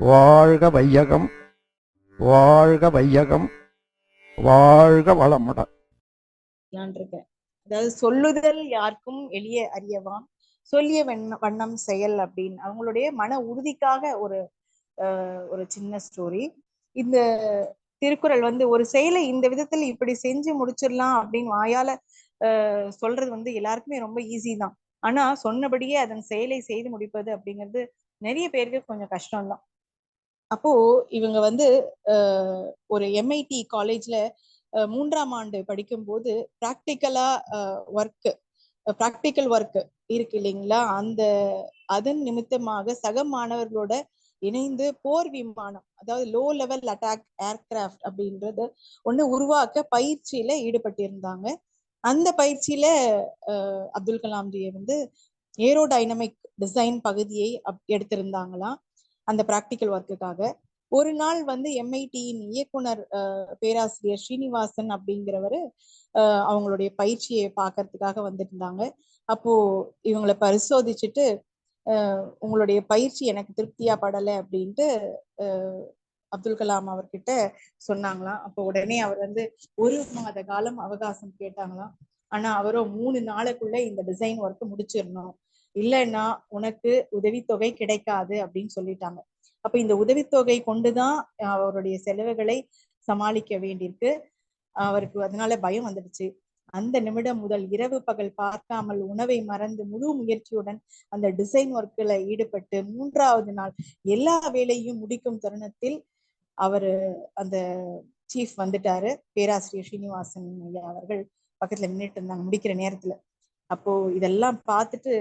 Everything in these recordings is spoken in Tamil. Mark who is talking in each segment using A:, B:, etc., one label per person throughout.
A: வாழ்க வையகம் வாழ்க வையகம் வாழ்க வளமுடன்
B: அதாவது சொல்லுதல் யாருக்கும் எளிய அறியவாம். சொல்லிய வண்ணம் செயல் அப்படின்னு. அவங்களுடைய மன உறுதிக்காக ஒரு ஒரு சின்ன ஸ்டோரி இந்த திருக்குறள் வந்து ஒரு செயலை இந்த விதத்துல இப்படி செஞ்சு முடிச்சிடலாம் அப்படின்னு வாயால சொல்றது வந்து எல்லாருக்குமே ரொம்ப ஈஸி தான். ஆனா சொன்னபடியே அதன் செயலை செய்து முடிப்பது அப்படிங்கிறது நிறைய பேருக்கு கொஞ்சம் கஷ்டம்தான். அப்போ இவங்க வந்து ஒரு எம்ஐடி காலேஜ்ல மூன்றாம் ஆண்டு படிக்கும்போது ப்ராக்டிக்கலா ஒர்க் ப்ராக்டிக்கல் ஒர்க் இருக்கு இல்லைங்களா? அந்த அதன் நிமித்தமாக சக மாணவர்களோட இணைந்து போர் விமானம் அதாவது லோ லெவல் அட்டாக் ஏர்கிராஃப்ட் அப்படின்றது ஒண்ணு உருவாக்க பயிற்சியில ஈடுபட்டிருந்தாங்க. அந்த பயிற்சியில அப்துல் கலாம்ஜியை வந்து ஏரோடைனமிக் டிசைன் பகுதியை அப்- எடுத்திருந்தாங்களாம். அந்த ப்ராக்டிக்கல் ஒர்க்குக்காக ஒரு நாள் வந்து எம்ஐடியின் இயக்குனர் அஹ், பேராசிரியர் ஸ்ரீனிவாசன் அப்படிங்கிறவரு அவங்களுடைய பயிற்சியை பார்க்கறதுக்காக வந்திருந்தாங்க. அப்போ இவங்களை பரிசோதிச்சுட்டு உங்களுடைய பயிற்சி எனக்கு திருப்தியா படலை அப்படின்ட்டு அஹ், அப்துல் கலாம் அவர்கிட்ட சொன்னாங்களாம். அப்போ உடனே அவர் வந்து ஒரு மாத காலம் அவகாசம் கேட்டாங்களாம். ஆனா அவரோ மூணு நாளுக்குள்ள இந்த டிசைன் ஒர்க் முடிச்சிடணும். இல்லைன்னா உனக்கு உதவித்தொகை கிடைக்காது அப்படின்னு சொல்லிட்டாங்க. அப்ப இந்த உதவித்தொகை கொண்டுதான் அவருடைய செலவுகளை சமாளிக்க வேண்டியிருக்கு. அவருக்கு அதனால பயம் வந்துடுச்சு. அந்த நிமிடம் முதல் இரவு பகல் பார்க்காமல் உணவை மறந்து முழு முயற்சியுடன் அந்த டிசைன் ஒர்க்கில் ஈடுபட்டு மூன்றாவது நாள் எல்லா வேலையும் முடிக்கும் தருணத்தில் அவரு அந்த சீஃப் வந்துட்டாரு. பேராசிரியர் ஸ்ரீனிவாசன் ஐயா அவர்கள் பக்கத்துல நின்றுட்டு இருந்தாங்க. முடிக்கிற நேரத்துல. அப்போ இதெல்லாம் பார்த்துட்டு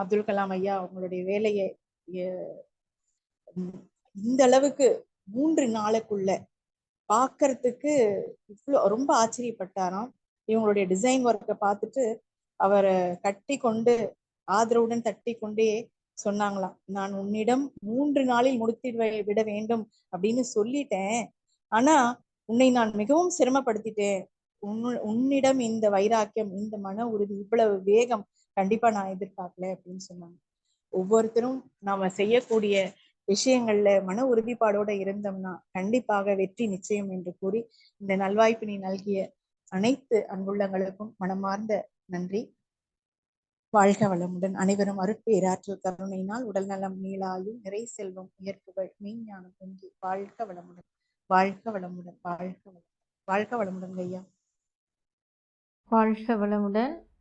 B: அப்துல் கலாம் ஐயா அவங்களுடைய வேலையை இந்த அளவுக்கு மூன்று நாளுக்குள்ள பார்க்கறதுக்கு இவ்வளோ ரொம்ப ஆச்சரியப்பட்டாராம். இவங்களுடைய டிசைன் ஒர்க்கை பார்த்துட்டு அவரை கட்டி கொண்டு ஆதரவுடன் தட்டி கொண்டே சொன்னாங்களாம். நான் உன்னிடம் மூன்று நாளில் முடித்து விட வேண்டும் அப்படின்னு சொல்லிட்டேன். ஆனா உன்னை நான் மிகவும் சிரமப்படுத்திட்டேன். உன் உன்னிடம் இந்த வைராக்கியம் இந்த மன உறுதி இவ்வளவு வேகம் கண்டிப்பா நான் எதிர்பார்க்கல அப்படின்னு சொன்னாங்க. ஒவ்வொருத்தரும் நாம செய்யக்கூடிய விஷயங்கள்ல மன உறுதிப்பாடோட இருந்தோம்னா கண்டிப்பாக வெற்றி நிச்சயம் என்று கூறி இந்த நல்வாய்ப்பினை நல்கிய அனைத்து அன்புள்ளங்களுக்கும் மனமார்ந்த நன்றி. வாழ்க வளமுடன். அனைவரும் அருட்பேராற்றல் கருணையினால் உடல் நலம் நீளாயும் நிறை செல்வம் இயற்புகள் மெய்ஞானம் ஒன்றி வாழ்க வளமுடன். வாழ்க வளமுடன். வாழ்க வளம் வாழ்க வளமுடன் ஐயா.
C: வாழ்க வளமுடன்.